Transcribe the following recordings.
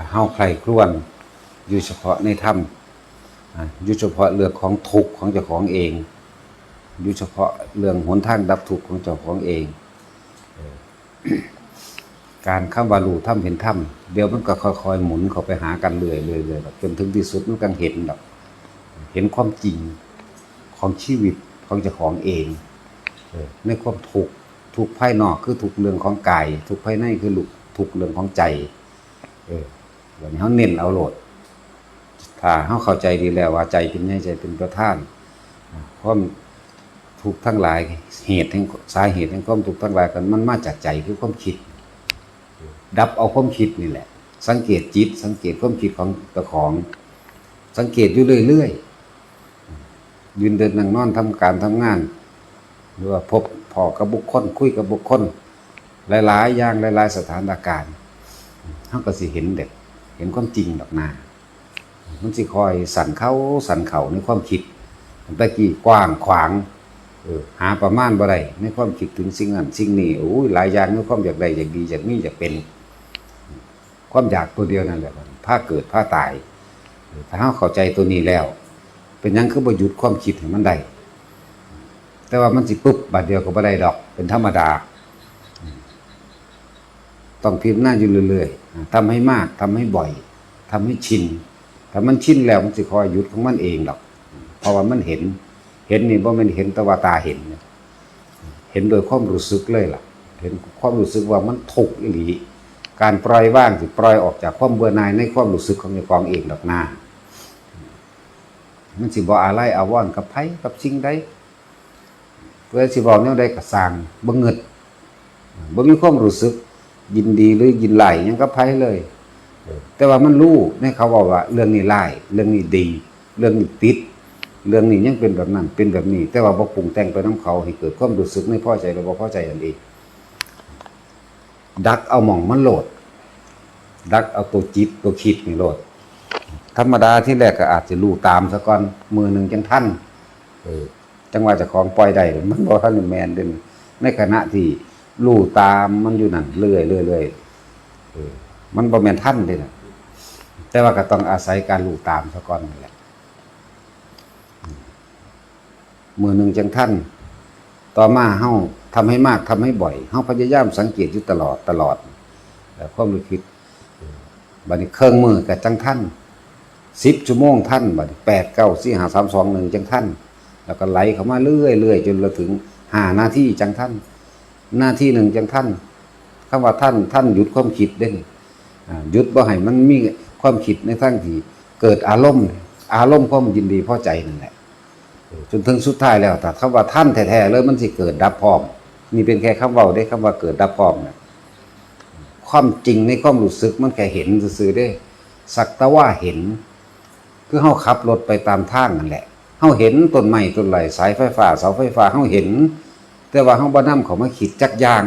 ถ้าเฮาใครครวญอยู่เฉพาะในถ้ำอ่าอยู่เฉพาะเรื่องของทุกข์ของเจ้าของเองอยู่เฉพาะเรื่องหนทางดับทุกข์ของเจ้าของเอง การคำว่ารูถ้ำเห็นถ้ำเดี๋ยวมันก็ค่อยๆหมุนเข้าไปหากันเรื่อยๆเรื่อยๆแบบจนถึงที่สุดมันก็เห็นแบบเห็นความจริงของชีวิตของเจ้าของเองเออในความทุกข์ทุกภายนอกคือทุกเรื่องของกายทุกภายในคือลุกทุกเรื่องของใจเออ วันนี้เขาเน้นเอาโหลด ถ้าเขาเข้าใจดีแล้วว่าใจเป็นใหญ่ใจเป็นประธานอ่าเพราะทุกทั้งหลาย เหตุแห่งสาเหตุแห่งความทุกทั้งหลายกันมันมาจากใจคือความคิด ดับเอาความคิดนี่แหละ สังเกตจิต สังเกตความคิดของเจ้าของ สังเกตอยู่เรื่อยๆยืนเดินนั่งนอนทำการทำงาน หรือว่าพบพอกับบุคคล คุยกับบุคคล หลายๆอย่างหลาย ๆ สถานการณ์เขาก็สิเห็นเด็ก เห็นความจริงดอกนามันสิคอยสั่นเข้าสั่นเข่าในความคิดตะกี้กว้างขวางเออหาประมาณบ่ได้ในความคิดถึงสิ่งนั้นสิ่งนี้โอ้ยหลายอย่างในความอยากได้อยากดีอยากมีอยากเป็น ความอยากตัวเดียวนั่นแหละผ้าเกิดผ้าตายถ้าเราเข้าใจตัวนี้แล้ว เป็นยังคือบ่หยุดความคิดให้มันได้แต่ว่ามันสิปุ๊บบาดเดียวก็บ่ได้ดอก เป็นธรรมดา ต้องพิจารณาอยู่เรื่อย ๆอ่าทำให้มากทำให้บ่อยทำให้ชินถ้ามันชินแล้วมันสิคอยหยุดของมันเองดอก เพราะว่ามันเห็น เห็นนี่บ่แม่นเห็นแต่ว่าตาเห็น เห็นโดยความรู้สึกเลยล่ะ เห็นความรู้สึกว่ามันทุกข์อีหลีการปล่อยว่างสิปล่อยออกจากความเบื่อหน่ายในความรู้สึกของเจ้าของเองดอกหน้ามันสิบ่อะไรอาวรณ์กับไผกับสิ่งใดเพื่อสิบอกแนวใดก็สางบ่เงิดบ่มีความรู้สึก ยินดีหรือยินไหลยังกับไผเลย แต่ว่ามันรู้ในเขาบอกว่า เรื่องนี้ไล่เรื่องนี้ดี เรื่องนี้ติด เรื่องนี้ยังเป็นแบบนั้นเป็นแบบนี้ แต่ว่าบ่ปรุงแต่งไปน้ำเขาให้เกิดความรู้สึกไม่พอใจหรือบ่พอใจอันเองดักเอาหม่องมันโหลด ดักเอาตัวจิตตัวคิดนี่โหลด ธรรมดาที่แรกก็อาจจะรู้ตามซะก่อนมือหนึ่งจังท่านจังว่าจะของปล่อยได้มันบ่ทันแมนเด่นในขณะที่ รู้ตามมันอยู่นั่นเรื่อยเรื่อยเรื่อยมันบ่แม่นท่านเด้นะแต่ว่าก็ต้องอาศัยการรู้ตามซะก่อนนั่แหละมือหนึ่งจังท่าน ต่อมาเฮาทำให้มากทำให้บ่อยเฮาพยายามสังเกตอยู่ตลอดตลอดแต่ความรู้คิดบัดนี้เครื่องมือกับจังท่านสิบชั่วโมงท่านบัดแปดเก้าสี่หาสามสองหนึ่งจังท่าน แล้วก็ไหลเข้ามาเรื่อยเรื่อยจนเราถึงหาหน้าที่จังท่าน หน้าที่หนึ่งจังท่านคำว่าท่านท่านหยุดความคิดเด้หยุดบ่ให้มันมีความคิดในทั้งที่เกิดอารมณ์ อารมณ์ความยินดีพอใจนั่นแหละจนถึงสุดท้ายแล้วแต่คำว่าท่านแท้ๆเลยมันสิเกิดดับพร้อม นี่เป็นแค่คำว้าได้คำว่าเกิดดับพร้อมนะความจริงในความรู้สึกมันแค่เห็นซื่อได้ สักต่ว่าเห็น คือเฮาขับรถไปตามทางนั่นแหละเฮาเห็นต้นไม้ต้นไหลสายไฟฟ้าเสาไฟฟ้าเฮาเห็น แต่ว่าเฮาบ่นำเขามาคิดจักอย่าง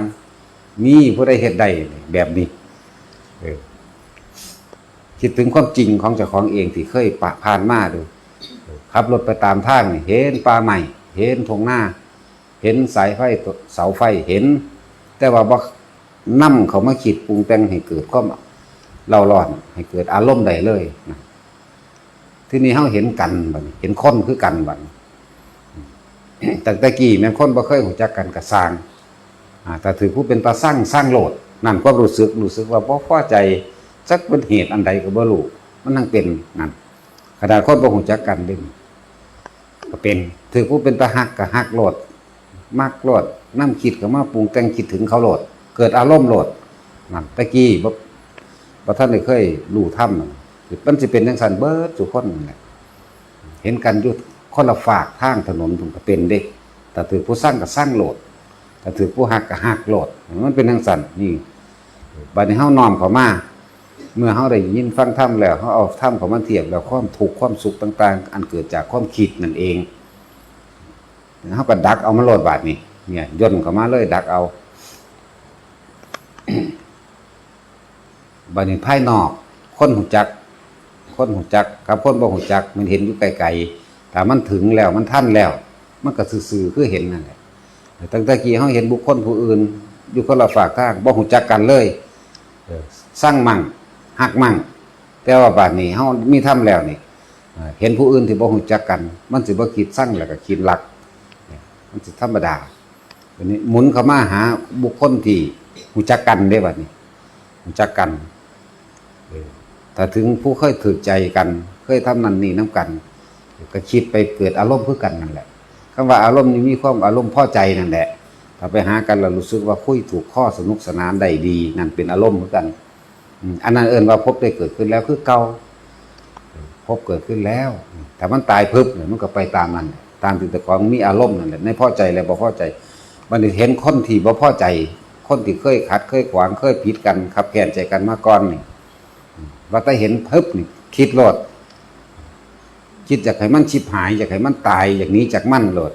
มีผู้ใดเฮ็ดได้แบบนี้เออคิดถึงความจริงของเจ้าของเองที่เคยปะผ่านมาดูขับรถไปตามทางเห็นป่าใหม่ เห็นทงหน้า เห็นสายไฟเสาไฟเห็น แต่ว่าบ่นำเขามาคิดปรุงแต่งให้เกิดความเล่าร้อนให้เกิดอารมณ์ใดเลยนะที่นี่เฮาเห็นกันบัดนี้เห็นคนคือกันบัด นี้แต่ตะกี้แม่นคนบ่เคยรู้จักกันก็สร้างแต่ถือผู้เป็นตาสร้างสร้างโหลดนั่นความรู้สึกรู้สึกว่าบ่พอใจจักเป็นเหตุอันใดก็บ่รู้มันทั้งเป็นนั่นขนาดคนบ่รู้จักกันเด้ก็เป็น ถือผู้เป็นตาฮักก็ฮักโหลดมักโหลดนํคิดก็มาปรุงแต่งคิดถึงเขาโหลด เกิดอารมณ์โหลดนั่นตะกี้บ่บ่ท่านได้เคยรู้ธรรมนั่นมันสิเป็นจังซั่นเบิดทุกคนนั่นแหละเห็นกันอยู่ คนละฝากทางถนนผมก็เป็นเด้แต่ถือผู้สร้างก็สร้างโหลดแต่ถือผู้หักก็หักโหลด มันเป็นจังซั่นนี่บัดนี้เฮาน้อมเข้ามาเมื่อเฮาได้ยินฟังธรรมแล้วเฮาเอาธรรมเข้ามาเทียบแล้วความทุกข์ความสุขต่าง ๆ อันเกิดจากความคิดนั่นเองเฮาก็ดักเอามาโหลดบาดนี้เนี่ยย่นเข้ามาเลย ดักเอาบัดนี้ภายนอก คนหูจัก คนหูจักกับคนบ่หูจัก มันเห็นอยู่ไกลๆ แต่มันถึงแล้วมันท่านแล้ว มันก็ซื่อๆคือเห็นนั่นแหละตั้งแต่กี้เฮาเห็นบุคคลผู้อื่น อยู่คนละฝากทางบ่หูจักกันเลยสร้างมั่งหักมั่งแต่ว่าบัดนี้เฮามีทำแล้วนี่เห็นผู้อื่นที่บ่ฮู้จักกัน มันสิบ่คิดสั่งแล้วก็คิดรัก มันสิธรรมดาวันนี้หมุนเข้ามาหาบุคคลที่ฮู้จักกันได้บัดนี้ฮู้จักกันเออถ้าถึงผู้เคยถือใจกัน เคยทำนั่นนี่นํกัน ก็คิดไปเกิดอารมณ์คือกันนั่นแหละคำว่าอารมณ์นี่มีความอารมณ์พอใจนั่นแหละถ้าไปหากันแล้วรู้สึกว่าคุยถูกข้อสนุกสนานได้ดี นั่นเป็นอารมณ์เหมือนกันอันนั้นเอินว่าพบได้เกิดขึ้นแล้วคือเก่าพบเกิดขึ้นแล้วแต่มันตายพึบเนี่ยมันก็ไปตามมัน ตามที่แต่ของมีอารมณ์นั่นแหละในพอใจและบ่พอใจ มันเห็นคนที่บ่พอใจ คนที่เคยขัดเคยขวางเคยผิดกันขับแค้นใจกันมาก่อนนี่ว่าแต่เห็นพึบนี่คิดโลด คิดอยากให้มันชิบหาย อยากให้มันตายอย่างนี้จากมันโลด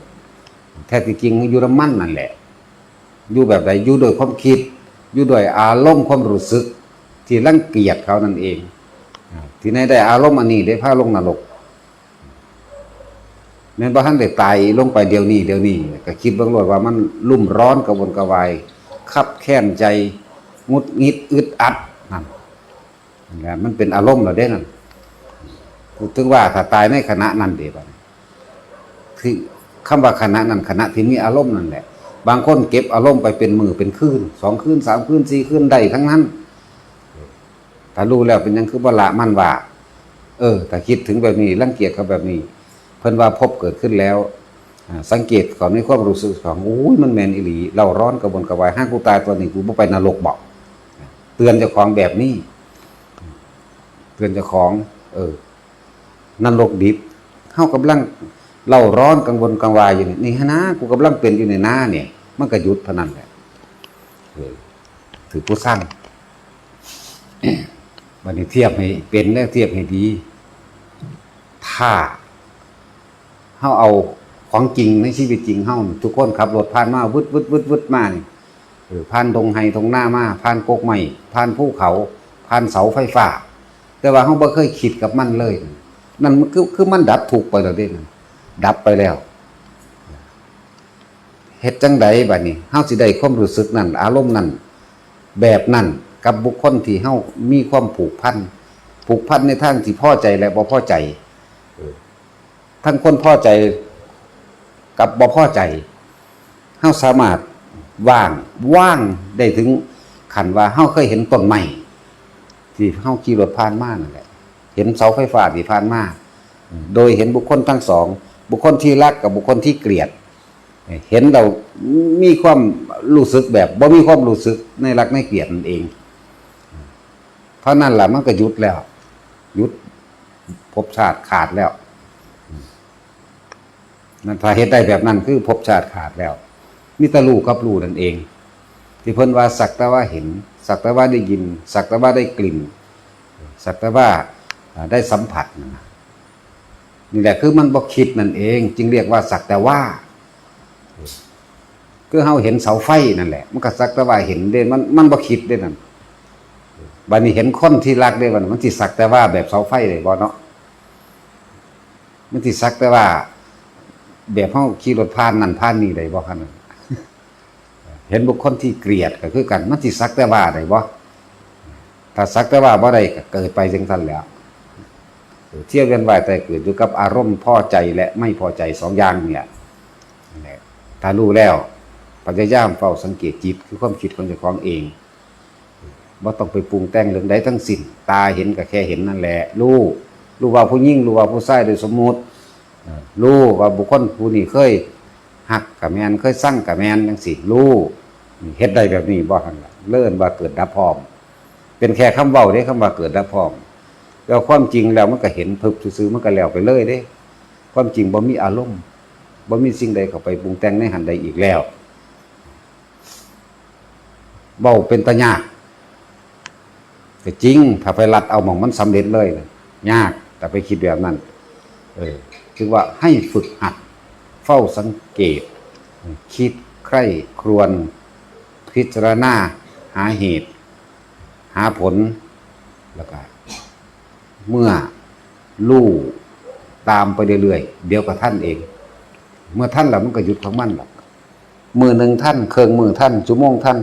แท้ที่จริงอยู่ละมันนั่นแหละ อยู่แบบใดอยู่โดยความคิด อยู่โดยอารมณ์ความรู้สึก ที่รังเกียจเขานั่นเอง ที่ไหนได้อารมณ์อันนี้ได้พาลงนรกแม้นบ่ทันได้ตายลงไปเดี๋ยวนี้เดี๋ยวนี้ก็คิดเบิ่งโลดว่ามันรุ่มร้อนกระวนกระวายคับแค้นใจงุดงิดอึดอัดนั่นนั่นแหละมันเป็นอารมณ์แล้วเด้นั่น พูดถึงว่าถ้าตายในขณะนั้นเด้บัดนี้คือคำว่าคณะนั้นคณะที่มีอารมณ์นั่นแหละ บางคนเก็บอารมณ์ไปเป็นมือเป็นคืนสองคืนสามคืนสี่คืนได้ทั้งนั้นถ้ารู้แล้วเป็นยังคือบละมันว่า เออถ้าคิดถึงแบบนี้รังเกียจเขาแบบนี้ เพิ่นว่าพบเกิดขึ้นแล้ว สังเกตก่อนในความรู้สึกของโอ้ยมันแมนอีหลี เราร้อนกระวนกระวายห้างกูตายตัวนี้กูบ่ไปนรกบอกเตือนเจ้าของแบบนี้ เตือนเจ้าของ เออ นรกดิบเฮากำลังเราร้อนกังวลกังวายอยู่นี่นี่ฮะนะกูกำลังเป็นอยู่ในหน้าเนี่ย มันก็หยุดพนันแหละถือผู้สร้างวันนี้เทียบให้เป็นและเทียบให้ดี ถ้าเฮาเอาของจริงในชีวิตจริงเฮาทุกคนขับรถผ่านมาวุดวุดวุดวุดมานี่เออผ่านตรงไฮตรงหน้ามาผ่านโกกใหม่ผ่านภูเขาผ่านเสาไฟฟ้า แต่ว่าเฮาบ่เคยคิดกับมันเลย นั่นมันคือคือมันดับถูกไปแล้วเด้นั่นดับไปแล้วเฮ็ดจังใดบัดนี้เฮาสิได้ความรู้สึกนั้นอารมณ์นั้นแบบนั้นกับบุคคลที่เฮามีความผูกพันผูกพันในทางที่พอใจและบ่พอใจทั้งคนพอใจกับบ่พอใจเฮาสามารถว่างว่างได้ถึงขันว่าเฮาเคยเห็นต้นไม้ที่เฮาขี่รถผ่านมานั่นแหละ เห็นเสาไฟฟ้าที่ผ่านมาโดยเห็นบุคคลทั้งสอง บุคคลที่รักกับบุคคลที่เกลียด เห็นเรามีความรู้สึกแบบบ่มีความรู้สึกในรักในเกลียดนั่นเอง เพราะนั่นแหละมันก็ยุดแล้วหยุดภพชาติขาดแล้วนั่นถ้าเฮ็ดได้แบบนั้นคือภพชาติขาดแล้วมีแตลูกกับลูนั่นเอง ที่เพิ่นว่าสักแต่ว่าเห็น สักแต่ว่าได้ยิน สักแต่ว่าได้กลิ่น สักแต่ว่า ได้สัมผัสนั่นนะนี่แหละคือมันบ่คิดนั่นเอง จึงเรียกว่าสักแต่ว่า คือเฮาเห็นเสาไฟนั่นแหละ มันก็สักแต่ว่าเห็นเด้มันมันบ่คิดเด้นั่นบัดนี้เห็นคนที่รักเด้บันมันสิสักแต่ว่าแบบเสาไฟได้บ่เนาะมันสิสักแต่ว่า แบบเฮาขี่รถผ่านนั่นผ่านนี่ได้บ่คั่นน่ะเห็นบุคคลที่เกลียดก็คือกันมันสิสักแต่ว่าได้บ่ถ้าสักแต่ว่าบ่ได้ก็เกิดไปจังซั่นแล้ว เที่ยวเวียนว่ายแต่เกิดอยู่กับอารมณ์พอใจและไม่พอใจสองอย่างเนี่ยถ้ารู้แล้วพยายามเฝ้าสังเกตจิตคือความคิดของเจ้าของเองว่าต้องไปปรุงแต่งเรื่องใดทั้งสิ้นตาเห็นก็แค่เห็นนั่นแหละรู้รู้ว่าผู้ยิ่งรู้ว่าผู้ชายโดยสมมุติรู้ว่าบุคคลผู้นี้เคยหักกับแมนเคยสั่งกับแมนจังสิรู้เฮ็ดได้แบบนี้บ่ทันละเลื่อนว่าเกิดดับพร้อม เป็นแค่คำเว้าเด้คำว่าเกิดดับพร้อม แล้วความจริงแล้วมันก็เห็นพึบซื่อๆมันก็แล้วไปเลยเด้ ความจริงบ่มีอารมณ์บ่มีสิ่งใดเข้าไปปรุงแต่งในหันใดอีกแล้วเว้าเป็นตะยากแต่จริง ถ้าไปรัดเอาหมองมันสำเร็จเลยนะยาก แต่ไปคิดแบบนั้น เออคือว่าให้ฝึกหัด เฝ้าสังเกต คิดใคร่ครวญพิจารณา หาเหตุ หาผลแล้วก็ เมื่อลู่ตามไปเรื่อยๆเดี๋ยวก็ท่านเอง เมื่อท่านแล้วมันก็หยุดของมันหรอกมือหนึ่งท่านเครื่องมือท่านชั่วโมงท่าน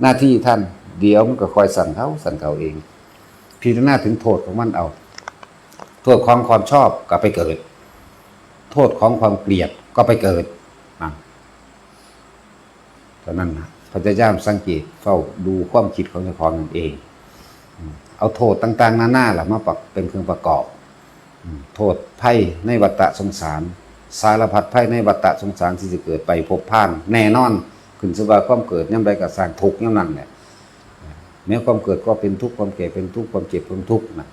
หน้าที่ท่าน เดี๋ยวมันก็คอยสั่นเขาสั่นเขาเองพีพิจารณาถึงโทษของมันเอา โทษของความชอบก็ไปเกิด โทษของความเกลียดก็ไปเกิดนะตอนนั้นนะพระเจ้าสังเกตเฝ้าดูความคิดของเจ้าของนั่นเองอ เอาโทษต่างๆหน้าๆล่ะมาปักเป็นเครื่องประกอบ โทษไพ่ในวัฏสงสาร สารพัดไพ่ในวัฏสงสารที่จะเกิดไปพบผ่าน แน่นอนขึ้นสบายความเกิดย่ำใดก็สร้างทุกข์ย่ำนั้นแหละแม้ความเกิดก็เป็นทุกข์ความแก่เป็นทุกข์ความเจ็บเป็นทุกข์นะ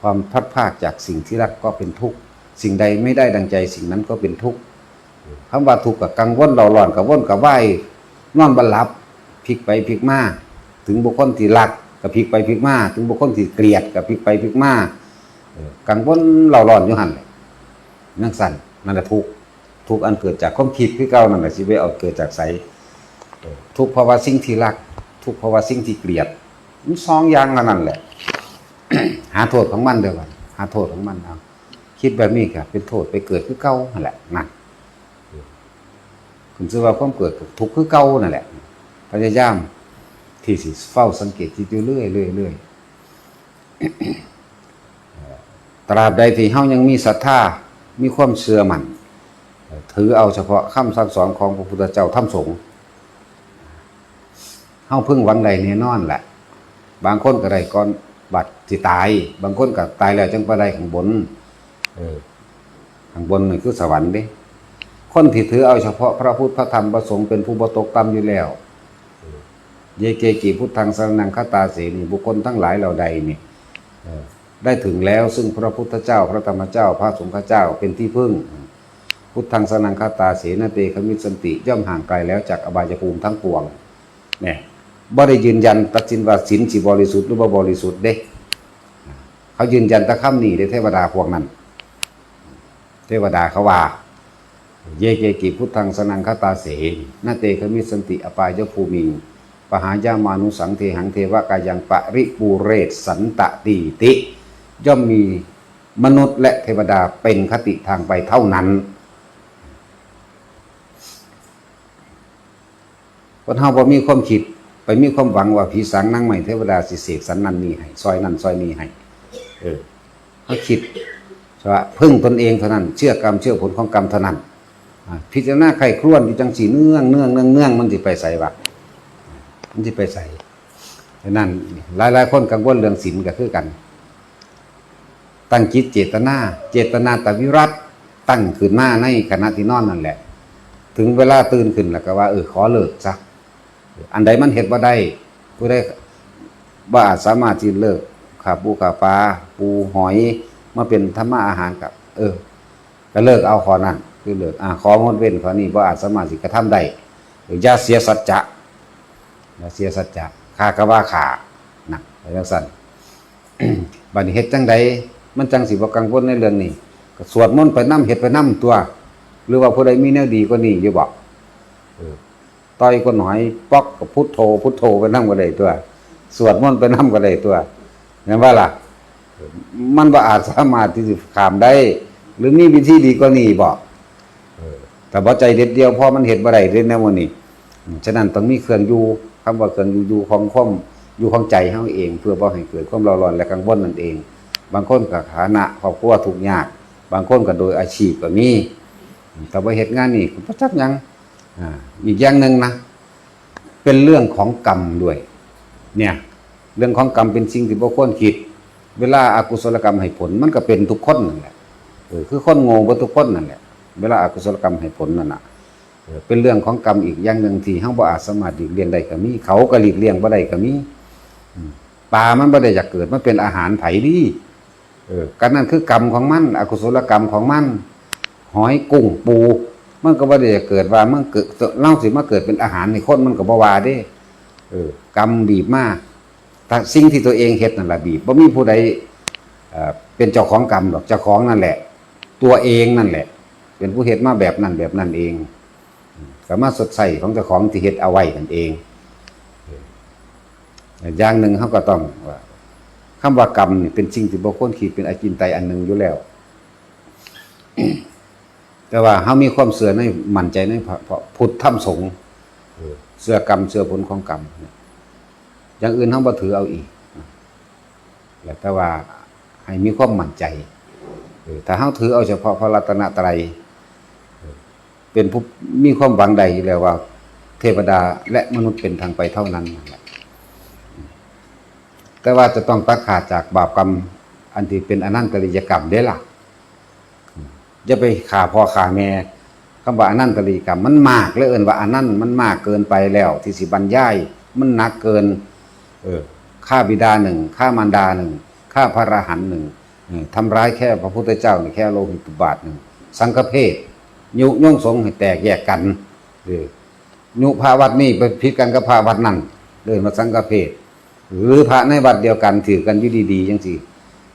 ความพัดภาคจากสิ่งที่รักก็เป็นทุกข์สิ่งใดไม่ได้ดังใจสิ่งนั้นก็เป็นทุกข์คำว่าทุกข์กับกังวลเราหลอนกับว่นกับไหวนอนบรรลับพลิกไปพลิกมาถึงบุคคลที่รัก กับพลิกไปพลิกมาถึงบุคคลที่เกลียดกับพลิกไปพลิกมากังวลเราหลอนอยู่หันเลยนั่งสั่นนั่นแหละทุกทุกอันเกิดจากความคิดที่เก่านั่นแหละสิเวเอาเกิดจากไสทุกข์เพราะว่าสิ่งที่รัก ทุกข์เพราะว่าสิ่งที่เกลียดมันสองอย่างนั้นแหละ หาโทษของมันเดียวกันหาโทษของมันเอาคิดแบบนี้ครับเป็นโทษไปเกิดคือเก่านั่นแหละนั่นคุณซื้อว่าความเกิดทุกข์คือเก่านั่นแหละพยายาม ที่สิเฝ้าสังเกตจิตอยู่เรื่อยเรื่อยเรื่อยตราบใดที่เฮายังมีศรัทธา มีความเชื่อมั่นถือเอาเฉพาะคำสั่งสอนของพระพุทธเจ้าท่ำสงฆ์เฮาพึ่งหวังใดแน่นอนแหละ บางคนก็ได้ก่อนบัดสิตาย บางคนก็ตายแล้วจังไปได้ข้างบนเออข้างบนนี่คือสวรรค์เด้คนที่ถือเอาเฉพาะพระพุทธพระธรรมพระสงฆ์เป็นผู้บตกต่ำอยู่แล้ว เยเกกิพุทธังสรนังคตาเสนีบุคคลทั้งหลายเหล่าใดนี่ได้ถึงแล้วซึ่งพระพุทธเจ้า พระธรรมเจ้า พระสงฆ์เจ้าเป็นที่พึ่ง พุทธังสนังคาตาเสนเตขมิสันติย่อมห่างไกลแล้วจากอบายภูมิทั้งปวงเนี่ยบ่ได้ยืนยันตัดสินว่าศีลสิบริสุทธิ์หรือบ่บริสุทธิ์เด้ เขายืนยันตะค่ำนี่ได้เทวดาพวกนั้น เทวดาเขาว่า เยเกกิพุทธังสนังคาตาเสนาเตขมิสันติอปายภูมิ ปหายามานุสังเทหังเทวกายังปริปูเรศสันตติติ ย่อมมีมนุษย์และเทวดาเป็นคติทางไปเท่านั้นคนเฮาบ่มีความคิดไปมีความหวังว่าผีสางนางใหม่เทวดาสิเสกสันนันนี่ให้ซอยนั่นซอยนี้ให้เออเขาคิดว่าพึ่งตนเองเท่านั้น เชื่อกรรมเชื่อผลของกรรมเท่านั้นพิจารณาไข้ครวนอยู่จังสีเนื่องเนื่องเนื่องเนื่องมันสิไปใส่วะ มันสิไปใส่นั้นหลายหลายๆคนกังวลเรื่องศีลก็คือกัน ตั้งจิตเจตนา เจตนาตวิรัตตั้งขึ้นมาในขณะที่นอนนั่นแหละ ถึงเวลาตื่นขึ้นแล้วก็ว่าเออขอเลิกซะอันใดมันเห็นว่าได้ผู้ได้ว่าอาจสามารถที่เลิกขาปูขาปลาปูหอยมาเป็นธรรมะอาหารกับ เออก็เลิกเอาขอนั่นคือเลิกอ่าของดเว้นขอนี้ว่าอาจสามารถสิกระทำได้หรืออย่าเสียสัจจะ อย่าเสียสัจจะข้าก็ว่าขาหนะไปจังซั่นบัดนี้เฮ็ดจังใดมันจังสิบ่กังวลในเรื่องนี้ก็สวดมนต์ไปนํเฮ็ดไปนํตัว หรือว่าผู้ใดมีแนวดีกว่านี้อยู่บ่เออต่อยคนหอยป๊อกกับพุทโธพุทโธไปนํก็ได้ตัว สวดมนต์ไปนํก็ได้ตัวเห็นว่าล่ะ มันบ่อาจสามารถที่จะขามได้ หรือมีวิธีดีกว่านี้บ่เออแต่บ่ใจเด็ดเดียวพอมันเฮ็ดบ่ได้เด้ในวันนี้ฉะนั้นต้องมีเครื่องอยู่ คำว่าเครื่องอยู่อยู่ของความอยู่ของใจเฮาเอง เพื่อบ่ให้เกิดความร้าร้อนและกังวลนั่นเอง บางคนก็ฐานะครอบครัวทุกยาก บางคนก็โดยอาชีพก็มีแต่ว่าเหตุงานนี่ก็บ่จักยังอ่าอีกอย่างหนึ่งนะ เป็นเรื่องของกรรมด้วย เนี่ย เรื่องของกรรมเป็นสิ่งที่บ่ควรคิด เวลาอากุศลกรรมให้ผล มันก็เป็นทุกคนนั่นแหละเออคือคนโง่บ่ทุกคนนั่นแหละ เวลาอากุศลกรรมให้ผลนั่นน่ะ เป็นเรื่องของกรรมอีกอย่างหนึ่งที่เฮาบ่อาจสามารถหลีกเลี่ยงได้ก็มี เขาก็หลีกเลี่ยงบ่ได้ก็มีปลามันบ่ได้อยากเกิดมันเป็นอาหารไผดีเออกันนั่นคือกรรมของมัน อกุศลกรรมของมัน หอยกุ้งปูมันก็บ่ได้เกิดว่ามันเกิดเล่าสิมาเกิดเป็นอาหารในคนมันก็บ่ว่าเด้เออกรรมบีบมาแต่สิ่งที่ตัวเองเฮ็ดนั่นแหละบีบบ่มีผู้ใดเป็นเจ้าของกรรมหรอกเจ้าของนั่นแหละ ตัวเองนั่นแหละ เป็นผู้เฮ็ดมาแบบนั้นแบบนั้นเอง ก็มาสดใสของเจ้าของที่เฮ็ดเอาไว้นั่นเอง อย่างหนึ่งเขาก็ต้องว่าคำว่ากรรมนี่เป็นสิ่งที่บ่ควรคิดเป็นอาจินไตอันหนึ่งอยู่แล้ว แต่ว่าเฮามีความเสื่อในมั่นใจในพระพุทธธรรมสงฆ์เสื่อกรรมเสื่อผลของกรรมอย่างอื่นเฮาบ่ถือเอาอีกแต่ว่าให้มีความมั่นใจถ้าเฮาถือเอาเฉพาะพระรัตนตรัย เป็นผู้มีความหวังใดอยู่แล้วว่า เทวดาและมนุษย์เป็นทางไปเท่านั้นแต่ว่าจะต้องตัดขาดจากบาปกรรม อันที่เป็นอนันตริยกรรมได้ล่ะอย่าไปฆ่าพ่อฆ่าแม่คำว่าอนันตริยกรรมมันมากเหลยเอินว่าอนันต์มันมากเกินไปแล้ว ที่สิบรรยายมันหนักเกิน เออฆ่าบิดาหนึ่งฆ่ามารดาหนึ่งฆ่าพระอรหันต์หนึ่งทำร้ายแค่พระพุทธเจ้าแค่โลหิตบาทหนึ่งสังฆเพศ ยุย่งสงฆ์ให้แตกแยกกันเออยุพระวัดนี่ไปพิดกันกับพระวัดนั่นเดินมาสังฆเพศหรือพระในวัดเดียวกันถือกันอยู่ดีๆจังสิ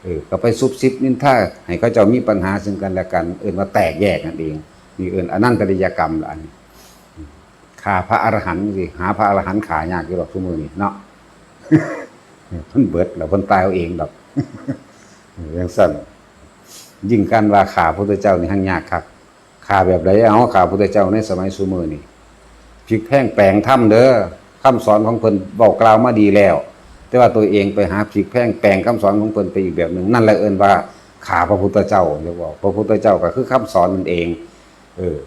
เออก็ไปซุบซิบนินท่าให้เขาเจ้ามีปัญหาซึ่งกันและกัน เอื่นว่าแตกแยกนั่นเองนี่เอื่นอนันตริยกรรมละอันนี้ขาพระอรหันต์สิหาพระอรหันต์ขายากอยู่หรอกทุกมือนี่เนาะเพิ่นเบิดแล้วเพิ่นตายเอาเองดอกยังสั่นยิ่งการว่าขาพระพุทธเจ้านี่หั่งยากครับ ขาแบบใดเอาขาพระพุทธเจ้าในสมัยซุมือนี่พลิกแพงแปลงถ้ำเด้อคำสอนของเพิ่นบอกกล่าวมาดีแล้ว แต่ว่าตัวเองไปหาพลิกแพงแปลงคำสอนของเพิ่นไปอีกแบบหนึ่งนั่นแหละเอิ้นว่าขาพระพุทธเจ้าเรียกพระพุทธเจ้าก็คือคำสอนนั่นเอง เออ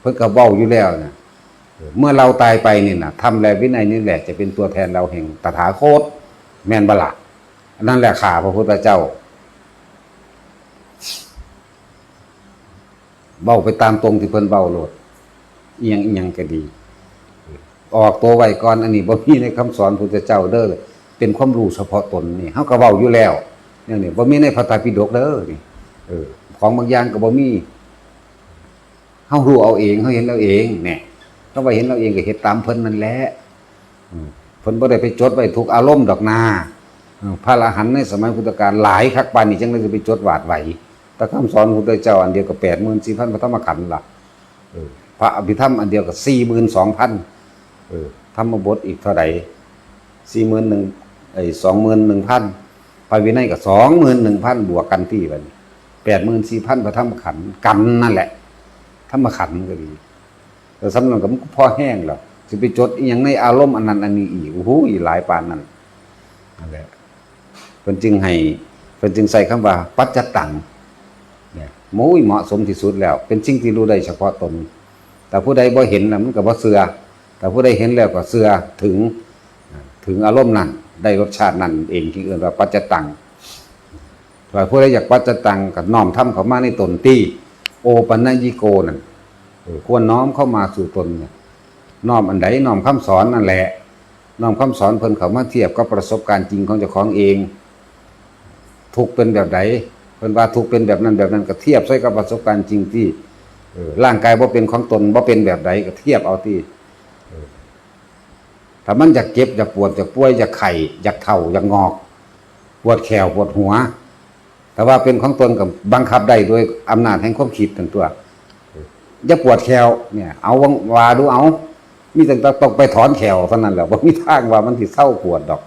เพิ่นก็เว้าอยู่แล้วนะเออเมื่อเราตายไปนี่นะทำและวินัยนี่แหละจะเป็นตัวแทนเราแห่งตถาคต แม่นบละนนั่นแหละข่าพระพุทธเจ้า เบาไปตามตรงที่เพิ่นเบาโหลดเอียงเอียงก็ดี ออกตัวไว้ก่อนอันนี้บ่มีในคำสอนพุทธเจ้าเด้อเป็นความรู้เฉพาะตนนี่เฮาก็เว้าอยู่แล้วเนี่ยนี่บ่มีในพระไตรปิฎกเด้อนี่เออของบางอย่างก็บ่มีเฮารู้เอาเองเฮาเห็นเอาเองเนี่ยก็ว่าเห็นเราเองก็เฮ็ดตามเพิ่นนั่นแหละเพิ่นบ่ได้ไปจดไว้ทุกอารมณ์ดอกนาพระอรหันต์ในสมัยพุทธกาลหลายคักปานนี้จังได๋จะไปจดวาดไว้ แต่คำสอนของพุทธเจ้าอันเดียวก็84,000พระธรรมขันธ์ล่ะพระอภิธรรมอันเดียวก็42,000เออธรรมบทอีกเท่าใด41,000ไอ้21,000พระวินัยก็21,000บวกกันที่บัดนี้84,000พระธรรมขันธ์กันนั่นแหละธรรมขันธ์ก็ดีแต่สำนักก็มันก็พอแห้งแล้วสิไปจดอหยังในอารมณ์อันนั้นอันนี้อีกโอ้โหอีหลายปานนั้นนั่นแหละเพิ่นจึงให้เพิ่นจึงใส่คำว่า ปัจจตัง ม้ยเหมาะสมที่สุดแล้ว เป็นสิ่งที่รู้ได้เฉพาะตน แต่ผู้ใดบ่เห็นนะมันก็บ่เสือแต่ผู้ใดเห็นแล้วก็เสือถึงถึงอารมณ์นั้นได้รสชาตินั้นเองที่เอื่นว่าปัจจตังถ้าผู้ใดอยากปัจจตังก็น้อมทำเข้ามาในตนที่โอปัญญิโกนั่นควรน้อมเข้ามาสู่ตนเนี่ยน้อมอันใดน้อมคำสอนนั่นแหละน้อมคำสอนเพิ่นเขามาเทียบกับประสบการณ์จริงของเจ้าของเอง ทุกเป็นแบบใด เพิ่นว่าทุกเป็นแบบนั้นแบบนั้นก็เทียบใส่กับประสบการณ์จริงที่ร่างกายบ่าเป็นของตนบ่าเป็นแบบใดก็เทียบเอาที่ถ้ามันอยากเจ็บอยากปวดอยากป่วยอยากไข้อยากเข่าอยากงอก ปวดแขวปวดหัว แต่ว่าเป็นของตนกับบังคับได้โดยอำนาจแห่งความคิดทั้งตัวอย่าปวดแขวเนี่ย เอาวังว่าดูเอา มีแต่ต้องไปถอนแขวเท่านั้นแหละบ่ามีทางว่ามันสิเศร้าปวดดอก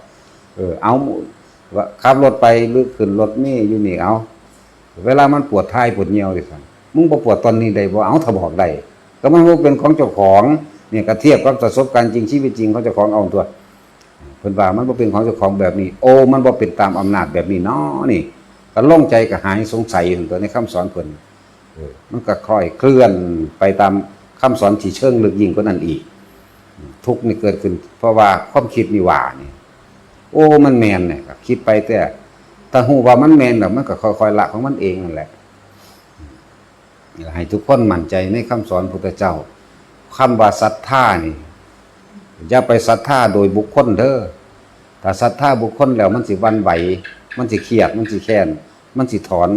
เออ เอาว่าขับรถไปหรือขึ้นรถนี่อยู่นี่เอา เวลามันปวดท้ายปวดเหี่ยวดิสั่นมึงบ่ปวดตอนนี้ได้บ่เอาถ้าบอกได้ก็มันบ่เป็นของเจ้าของเนี่ยก็เทียบกับประสบการณ์จริงชีวิตจริงของเจ้าของเอาตัวเพิ่นว่ามันบ่เป็นของเจ้าของแบบนี้ โอ้มันบ่เป็นตามอำนาจแบบนี้เนาะนี่ก็โล่งใจก็หายสงสัยตัวในคำสอนเพิ่นเออมันก็ค่อยเคลื่อนไปตามคำสอนที่เชิงลึกยิ่งกว่านั้นอีก ทุกข์นี่เกิดขึ้น เพราะว่าความคิดนี่ว่านี่โอ้มันแมนเนี่ยคิดไปแต่ ถ้าหูว่ามันแมนแบบมันก็ค่อยๆละของมันเองนั่นแหละให้ทุกคนมั่นใจในคำสอนพุทธเจ้าคำว่าศรัทธานี่อย่าไปศรัทธาโดยบุคคลเด้อถ้าศรัทธาบุคคลแล้วมันสิวันไหว มันสิเครียด มันสิแค้น มันสิถอน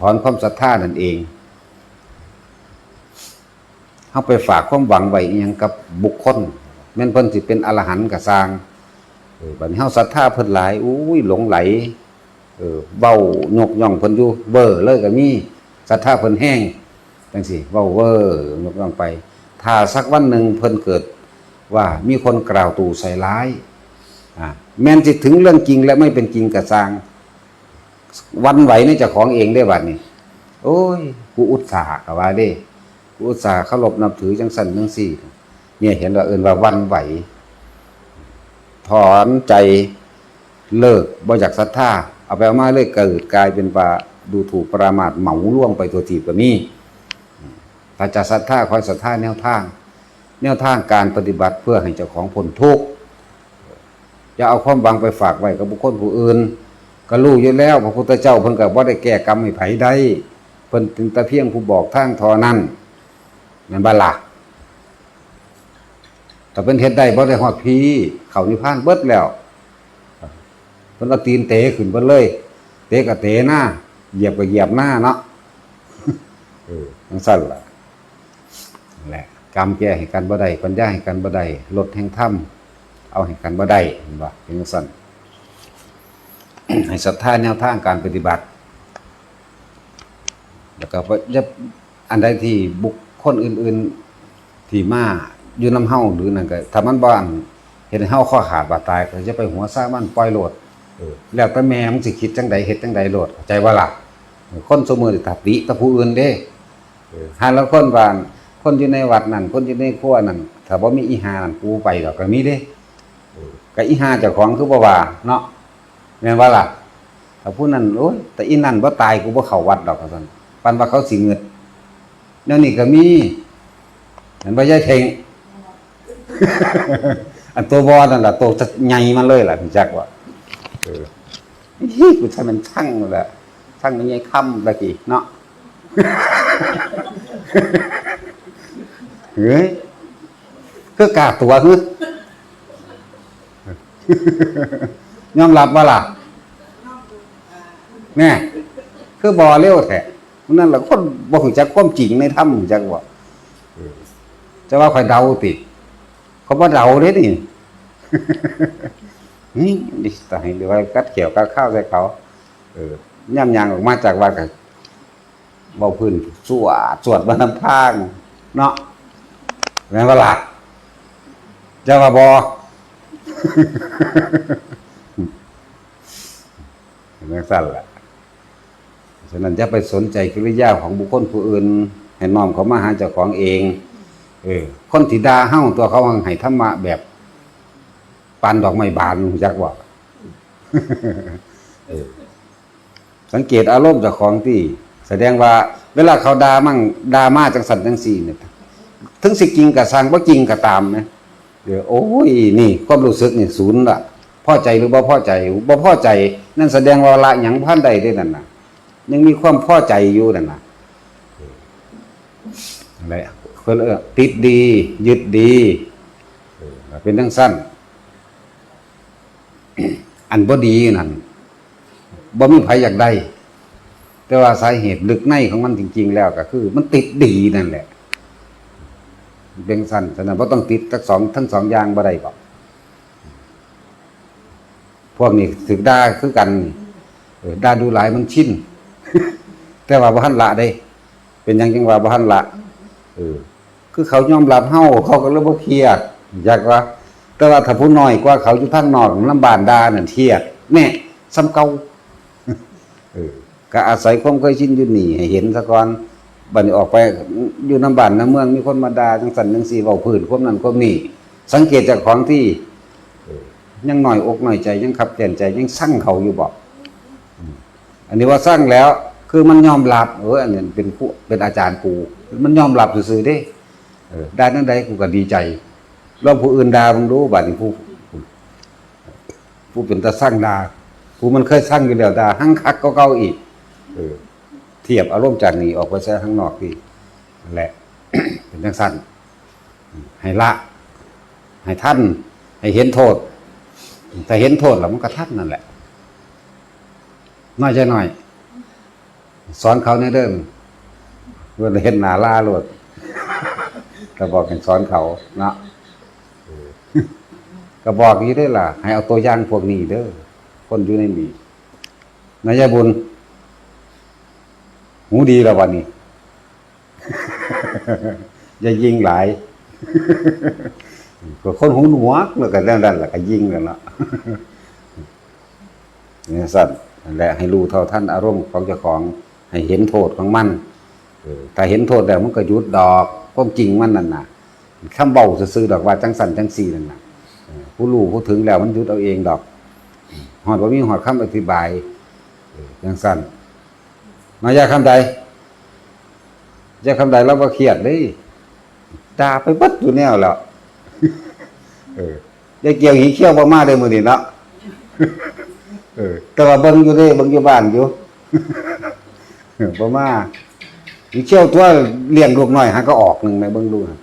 ถอนความศรัทธานั่นเองเอาไปฝากความหวังไว้ยังกับบุคคลแม่นเพิ่นสิเป็นอรหันต์ก็สร้าง เออบัดนี้เฮาศรัทธาเพิ่นหลายอุ้ยหลงไหล เออเว้ายกย่องเพิ่นอยู่เบ้อเลยก็มีศรัทธาเพิ่นแห้งจังซี่เว้าเว้อยกย่องไป ถ้าสักวันหนึ่งเพิ่นเกิดว่ามีคนกล่าวตู่ใส่ร้ายอ่าแม้นสิถึงเรื่องจริงและไม่เป็นจริงก็สร้างวันไหวในเจ้าของเองได้บัดนี้ โอ้ยกูอุตส่าห์ก็ว่าเด้กูอุตส่าห์เคารพนับถือจังสันจังสี่ เนี่ยเห็นว่าเอินว่าวันไหว ถอนใจเลิกบ่อยากศรัทธาเอาไปเอามาเลยเกิดกลายเป็นว่าดูถูกประมาทเหมาล่วงไปตัวทีบก็มีถ้าจะศรัทธาคอยศรัทธาแนวทาง แนวทางการปฏิบัติเพื่อให้เจ้าของพ้นทุกข์อย่าเอาความบังไปฝากไว้กับบุคคลผู้อื่นก็รู้อยู่แล้วพระพุทธเจ้าเพิ่นก็บ่าได้แก้กรรมให้ไผได้เพิ่นถึงต่เพียงผู้บอกทางทอนั้นนั่นบ่ล่ะ แต่เพิ่นเฮ็ดได้บ่ได้ฮอดพี่เขานิพพานเบิดแล้วเพิ่นเอาตีนเตะขึ้นเบิดเลย เตะก็เตะหน้าเหยียบก็เหยียบหน้าเนาะเออจังซั่นล่ะแหละกรรมแก้ให้กันบ่ได้ปัญญาให้กันบ่ได้ลดแห่งธรรมเอาให้กันบ่ได้เห็นบ่เป็นจังซั่นให้ศรัทธาแนวทางการปฏิบัติ แล้วก็จะอันใดที่บุคคลอื่น ๆ ที่มา อยู่น้ำเฮาหรือนั่นก็ถ้ามันบ้านเห็นให้เฮาข้อขาดบาดตายก็จะไปหัวซ่ามันปล่อยโลดแล้วแต่แม่มันสิคิดจังใดเฮ็ดจังใดโลดใจว่าล่ะคนสมือตัดติตะผู้อื่นเด้หาแล้วคนบ้านคนอยู่ในวัดนั่นคนอยู่ในครัวนั่นถ้าบ่มีอีหานั่นกูไปดอกก็มีเด้ก็อีหาเจ้าของคือบ่ว่าเนาะแม่นว่าล่ะถ้าผู้นั้นโอ้ยแต่อีนั่นบ่ตายกูบ่เข้าวัดดอกซั่นปันว่าเขาสิเงิดแนวนี้ก็มีเห็นบ่ยายเทง อันตัวบอนั่นล่ะตัวจะใหญ่มาเลยแหละพี่จักว่าเออฮีกูใช้มันช่างแหละช่างนี่ใหญ่ค่ำตะกี้เนาะเฮ้ยคือกาตัวฮึยอมรับว่าล่ะแน่คือบอเร็วแท้นั่นแหละคนบ่รู้จักความจริงในถ้ำจักว่าจะว่าข่อยเดาติด เขาบ่เดาเด้นี่นี่ดิตายหรือว่ากัดเขียวกัดข้าวใส่เขาเออย่ำยางออกมาจากวัดก็เบาพื้นสวดสวดบรรพางเนาะแม่นว่าล่ะจะว่าบอเห็นไหมสั้นแหละฉะนั้นจะไปสนใจกิริยาของบุคคลผู้อื่น ให้น้อมเขามาหาเจ้าของเอง เออ คนที่ด่าเฮ้าตัวเขาหังให้ธรรมะแบบปานดอกไม้บานรู้จักว่าเออ สังเกตอารมณ์เจ้าของที่ แสดงว่า เวลาเขาด่ามั่งด่ามาจังสันจังสีเนี่ยถึงสิจริงกับสร้างบ่จริงก็ตามนะเดี๋ยวโอ้ยนี่ความรู้สึกนี่ศูนย์ละพอใจหรือบ่พอใจบ่พอใจ นั่นแสดงว่าละหยังพันใดได้นั่นน่ะ ยังมีความพอใจอยู่นั่นน่ะอะไรเพิ่นเออติดดี ยึดดีเป็นทั้งสั้น อันบ่ดีนั่นบ่มีไผอยากได้ แต่ว่าสาเหตุลึกในของมันจริง ๆ แล้วก็คือ มันติดดีนั่นแหละเป็นสั้นฉะนั้นบ่ต้องติดทั้งสองทั้งสองอย่างบ่ได้บ่พวกนี้ถึกด่าคือกันด่าดูหลายมันชินแต่ว่าบ่ทันละได้ เป็นยังจังว่าบ่ทันละเออ คือเขายอมรับเฮาเขาก็เลยบ่เครียดอยากว่า แต่ว่าถ้าผู้น้อยกว่าเขาอยู่ทางนอกลำบานดานั่นเครียดแน่ซ้ำเก่าเออก็อาศัยความเคยชินอยู่นี่ให้เห็นซะก่อนบัดนี้ออกไปอยู่น้ำบ้านน้ำเมืองมีคนมาด่าจังสันจังซี่เว้าพื้นความนั้นความนี้สังเกตจากของที่ยังหน่อยอกหน่อยใจยังขับแก่นใจยังสั่งเขาอยู่บอกอันนี้ว่าสร้างแล้ว คือมันยอมรับเอออันนี้เป็นผู้เป็นอาจารย์กูมันยอมรับซื่อๆเด้ ได้นั่นใดกูก็ดีใจลองผู้อื่นดามึงรู้บัดนี้ผู้ผู้ผู้เป็นตาสร้างดาผู้มันเคยสร้างอยู่แล้วดาหั่งคักก็เก่าอีกเออเทียบอารมณ์จากนี้ออกไปแซ่ข้างนอกพี่นั่นแหละ เป็นจังสั้นให้ละ ให้ท่าน ให้เห็นโทษ แต่เห็นโทษแล้วมันก็ท่านนั่นแหละ น้อยใจหน่อย สอนเขาในเรื่องเพื่อเห็นหนาล่าโลด ก็บอกให้สอนเขาเนาะก็บอกนี้ได้ล่ะ ให้เอาตัวอย่างพวกนี้เด้อคนอยู่ในนี้นายบุญหูดีแล้ววันนี้ อย่ายิงหลายก็คนหูหนวกแล้วก็นั่นนั่นแหละก็ยิงกันละเนี่ยสั่นนั่นแหละให้รู้เท่าท่านอารมณ์ของเจ้าของ ให้เห็นโทษของมันถ้าเห็นโทษแล้วมันก็ยุดดอก ความจริงมันนั่นน่ะคำเบาซื่อๆดอกว่าจังสันจังสีนั่นน่ะผู้รู้ผู้ถึงแล้วมันยุดเอาเองดอกหอดบ่ามีหอดคำอธิบายจังสันมายาคำใดยาคำใดเราบ่เครียดเด้ด่าไปบิดอยู่แนวแล้วเออยาเกี่ยวหีเขี้ยวบ่มาเด้มื้อนี้เนาะเออแต่ว่าเบิ่งอยู่เด้เบิ่งอยู่บ้านอยู่เออบ่มา หีเขี้ยวตัวเลี้ยงลูกน้อยหาก็ออกหนึ่งแม่เบิ่งดูน่ะ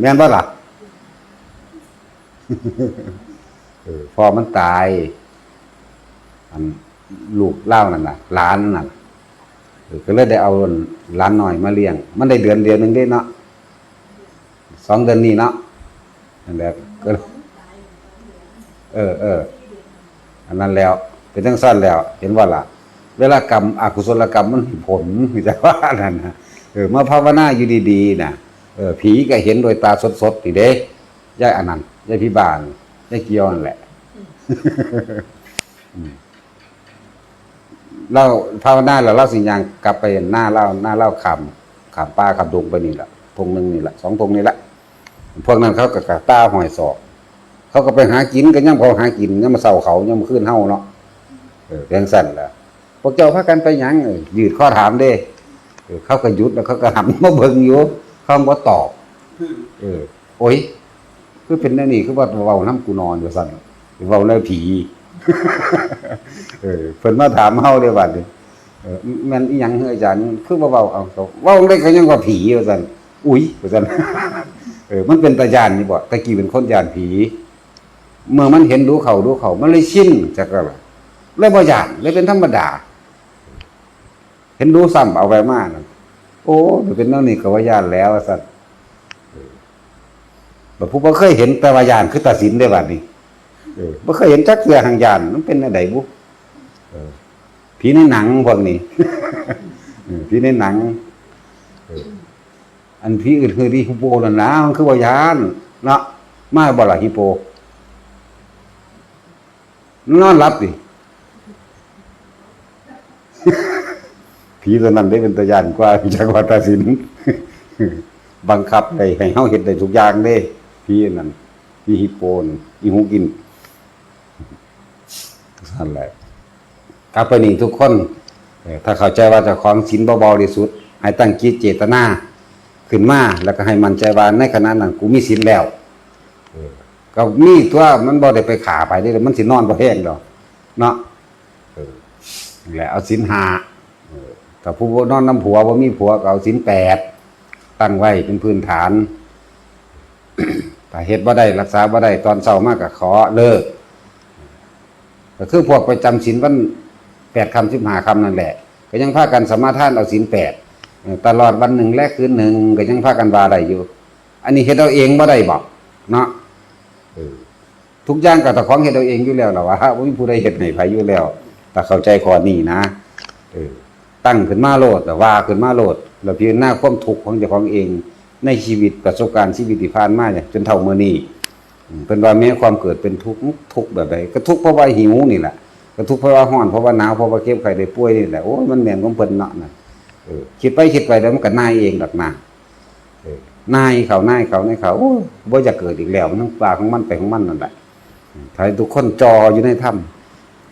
แม่นบ่ล่ะเออพอมันตายอันลูกเล่านั่นน่ะหล้านนั่นน่ะก็เลยได้เอาหล้านหน่อยมาเลี้ยง มันได้เดือนเดียวหนึงได้เนาะสองเดือนนี้เนาะนั่นแหละก็ เออเอออันนั้นแล้ว เป็นทั้งสั้นแล้ว เห็นว่าล่ะ เวลากรรมอกุศลกรรมมันมีผลจะว่านั่นนะเออมาภาวนาอยู่ดีๆนะเออผีก็เห็นโดยตาสดๆนี่เด้ยายอนันนั้นยายพี่บานยายกียวนั่นแหละเราภาวนาแล้วเราสิ่งอยังกลับไปหน้าเล่าหน้าเล่าคำขามป้าขับดงไปนี่แหละทงหนึ่งนี่แหละสองทงนี่แหละพวกนั้นเขาก็กะตาหอยศอก เขาก็ไปหากินกันย่ำเขาหากินย่ำมาเศร้าเขาย่ำมาขึ้นเฮาเนาะเออเพียงสั้นแหละ พวกเจ้าพากันไปหยังยืดข้อถามเด้เออเขาก็หยุดแล้วเขาก็หันมาเบิ่งอยู่เขาบ่ตอบเออ โอ้ยคือเป็นแน่นนี่คือว่าเว้าน้ำกูนอนอยู่สั่นเว้าเรื่องผี เออเพิ่นมาถามเฮาเลยว่านี่เออม่นอีหยังเฮ้ยอาจารย์คือบ่เว้าเอาเขาเว้าได้ก็ยังว่าผีว่าซั่นอุ้ยว่าซั่นเออ มันเป็นตาญาณนี่บ่ตะกี้เป็นคนญาณผี เมื่อมันเห็นดูเขาดูเขามันเลยชินจักก็ล่ะเลยบ่ญาณเลยเป็นธรรมดา ห็นดูซ้ำเอาไว้มานั่นโอ้เป็นแนวนี้ก็ว่าญาณแล้วว่าซั่นเออบ่ผู้บ่เคยเห็นแต่ว่าญาณคือตัดสินได้บัดนี้บ่เคยเห็นจักเทื่อหางยานมันเป็นอะไรบุผีในหนังพวกนี้ผีในหนังอันผีอื่นคือดีฮิปโปนั่นนะมันคือว่ายานเนาะมาบ่ล่ะฮิปโปนอนหลับดิ ผีตัวนั้นได้เป็นตัวอยานกว่าจากวัตสินบังคับได้ให้เฮาเฮ็ดได้ทุกอย่างเด้ผีนั้นผีฮิปโปนอีหูกินนั่นแหละกับไปนี่ทุกคน ถ้าเข้าใจว่าจะของศีลเบาๆที่สุด ให้ตั้งจิตเจตนาขึ้นมาแล้วก็ให้มั่นใจว่าในขณะนั้นกูมีศีลแล้วก็มีตัวมันบ่ได้ไปขาไปได้มันสินอนบ่แห้งดอกเนาะแหละเอาศีลหา เออถ้าผู้บ่นอนน้ำผัวบ่มีผัวก็เอาศีลแปดตั้งไว้เป็นพื้นฐานถ้าเฮ็ดบ่ได้รักษาบ่ได้ตอนเช้ามากก็ขอเลิกก็คือพวกไปจำศีลวันแปดคำสิบห้าคำนั่นแหละ ก็ยังพากันสมาทานเอาศีลแปดตลอดวันหนึ่งและคืนหนึ่งก็ยังพากันบาได้อยู่ อันนี้เฮ็ดเอาเองบ่ได้บอกเนาะทุกอย่างก็ตะของเฮ็ดเอาเองอยู่แล้วล่ะว่าบ่มีผู้ใดเฮ็ดให้ไผอยู่แล้วแต่เข้าใจข้อนี้นะเออ ตั้งขึ้นมาโลดแต่ว่าขึ้นมาโลดแล้วพิจารณาความทุกข์ของเจ้าของเอง ในชีวิตประสบการณ์ชีวิตที่ผ่านมาเนี่ยจนเท่าเมื้อนี้เป็นว่าแม้ความเกิดเป็นทุกข์ทุกข์แบบใดก็ทุกข์เพราะว่าหิวนี่แหละก็ทุกข์เพราะว่าร้อนเพราะว่าหนาวเพราะว่าเก็บไข้ได้ป่วยนี่แหละโอ้ยมันแม่นของเพิ่นเนาะนะเออคิดไปคิดไปแล้วมันก็นายเองดอกนะเออนายเขานายเขานายเขาโอ้บ่จะเกิดอีกแล้วมันทั้งปลาของมันไปของมันนั่นแหละถ้าทุกคนจออยู่ในถ้ำ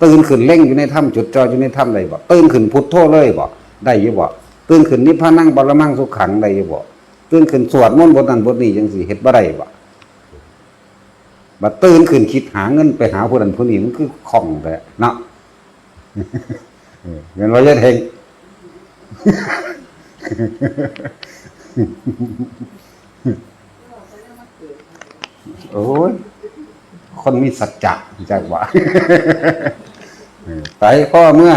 ตื่นขึ้นเล่งอยู่ในถ้ำจุดจออยู่ในถ้ำได้บ่ตื่นขึ้นพุทโธเลยบ่ได้อยู่บ่ตื่นขึ้นนิพพานังบรมังสุขขังได้อยู่บ่ตื่นขึ้นสวดมนต์บทนั้นบทนี้จังซี่เฮ็ดบ่ได้บ่บัดตื่นขึ้นคิดหาเงินไปหาผู้นั้นผู้นี้มันคือของแต่เนาะเงินว่าจะเทงโอ้ย คนมีสัจจะจักว่า ไปพ่อเมื่อ